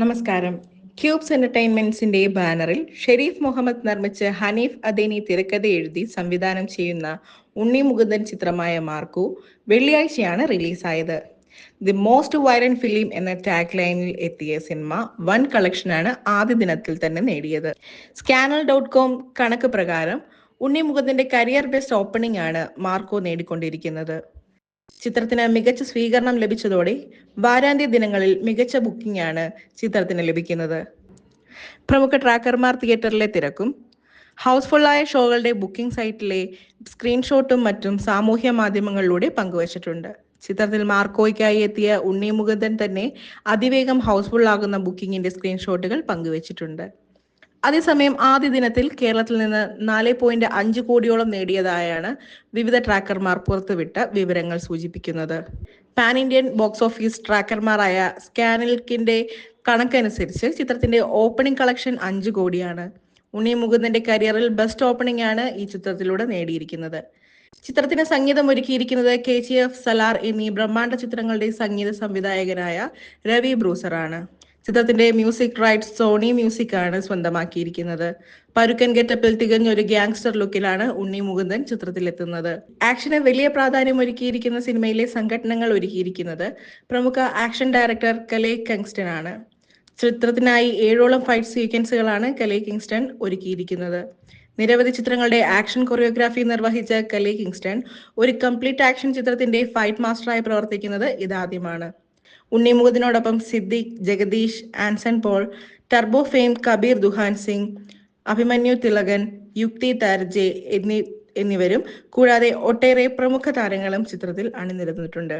നമസ്കാരം. ക്യൂബ്സ് എന്റർടൈൻമെന്റ്സിന്റെ ബാനറിൽ ഷെരീഫ് മുഹമ്മദ് നിർമ്മിച്ച് ഹനീഫ് അദേനി തിരക്കഥ എഴുതി സംവിധാനം ചെയ്യുന്ന ഉണ്ണി മുകുന്ദൻ ചിത്രമായ മാർക്കു വെള്ളിയാഴ്ചയാണ് റിലീസായത്. ദി മോസ്റ്റ് വയലന്റ് ഫിലിം എന്ന ടാഗ് ലൈനിൽ എത്തിയ സിനിമ വൻ കളക്ഷനാണ് ആദ്യ ദിനത്തിൽ തന്നെ നേടിയത്. സ്കാനൽ ഡോട്ട് കോം കണക്ക് പ്രകാരം ഉണ്ണി മുകുന്ദന്റെ കരിയർ ബെസ്റ്റ് ഓപ്പണിംഗ് ആണ് മാർക്കോ നേടിക്കൊണ്ടിരിക്കുന്നത്. ചിത്രത്തിന് മികച്ച സ്വീകരണം ലഭിച്ചതോടെ വാരാന്ത്യ ദിനങ്ങളിൽ മികച്ച ബുക്കിംഗ് ആണ് ചിത്രത്തിന് ലഭിക്കുന്നത്. പ്രമുഖ ട്രാക്കർമാർ തിയേറ്ററിലെ തിരക്കും ഹൗസ്ഫുള്ളായ ഷോകളുടെ ബുക്കിംഗ് സൈറ്റിലെ സ്ക്രീൻഷോട്ടും മറ്റും സാമൂഹ്യ മാധ്യമങ്ങളിലൂടെ പങ്കുവച്ചിട്ടുണ്ട്. ചിത്രത്തിൽ മാർക്കോയ്ക്കായി എത്തിയ ഉണ്ണി മുകുന്ദൻ തന്നെ അതിവേഗം ഹൗസ്ഫുള്ളാകുന്ന ബുക്കിംഗിന്റെ സ്ക്രീൻഷോട്ടുകൾ പങ്കുവച്ചിട്ടുണ്ട്. അതേസമയം ആദ്യ ദിനത്തിൽ കേരളത്തിൽ നിന്ന് നാല് പോയിന്റ് അഞ്ച് കോടിയോളം നേടിയതായാണ് വിവിധ ട്രാക്കർമാർ പുറത്തുവിട്ട വിവരങ്ങൾ സൂചിപ്പിക്കുന്നത്. പാൻ ഇന്ത്യൻ ബോക്സ് ഓഫീസ് ട്രാക്കർമാരായ സ്കാനിൽക്കിന്റെ കണക്കനുസരിച്ച് ചിത്രത്തിന്റെ ഓപ്പണിംഗ് കളക്ഷൻ അഞ്ച് കോടിയാണ്. ഉണ്ണി മുകുന്ദന്റെ കരിയറിൽ ബെസ്റ്റ് ഓപ്പണിംഗ് ആണ് ഈ ചിത്രത്തിലൂടെ നേടിയിരിക്കുന്നത്. ചിത്രത്തിന് സംഗീതം ഒരുക്കിയിരിക്കുന്നത് കെ ജി എഫ് സലാർ എന്നീ ബ്രഹ്മാണ്ഡ ചിത്രങ്ങളുടെ സംഗീത സംവിധായകനായ രവി ബ്രൂസറാണ്. ചിത്രത്തിന്റെ മ്യൂസിക് റൈറ്റ് സോണി മ്യൂസിക് ആണ് സ്വന്തമാക്കിയിരിക്കുന്നത്. പരുക്കൻ ഗെറ്റപ്പിൽ തികഞ്ഞ ഒരു ഗ്യാങ്സ്റ്റർ ലുക്കിലാണ് ഉണ്ണി മുകുന്ദൻ ചിത്രത്തിലെത്തുന്നത്. ആക്ഷന് വലിയ പ്രാധാന്യം ഒരുക്കിയിരിക്കുന്ന സിനിമയിലെ സംഘടനകൾ ഒരുക്കിയിരിക്കുന്നത് പ്രമുഖ ആക്ഷൻ ഡയറക്ടർ കലേ കെങ്സ്റ്റൺ ആണ്. ചിത്രത്തിനായി ഏഴോളം ഫൈറ്റ് സീക്വൻസുകളാണ് കലേ കിങ്സ്റ്റൺ ഒരുക്കിയിരിക്കുന്നത്. നിരവധി ചിത്രങ്ങളുടെ ആക്ഷൻ കൊറിയോഗ്രാഫി നിർവഹിച്ച കലേ കിങ്സ്റ്റൺ ഒരു കംപ്ലീറ്റ് ആക്ഷൻ ചിത്രത്തിന്റെ ഫൈറ്റ് മാസ്റ്ററായി പ്രവർത്തിക്കുന്നത് ഇതാദ്യമാണ്. ഉണ്ണിമുഖത്തിനോടൊപ്പം സിദ്ദിഖ് ജഗദീഷ് ആൻസൺ പോൾ ടർബോ ഫെയിം കബീർ ദുഹാൻ സിംഗ് അഭിമന്യു തിലകൻ യുക്തി താർജെ എന്നീ എന്നിവരും കൂടാതെ ഒട്ടേറെ പ്രമുഖ താരങ്ങളും ചിത്രത്തിൽ അണിനിരന്നിട്ടുണ്ട്.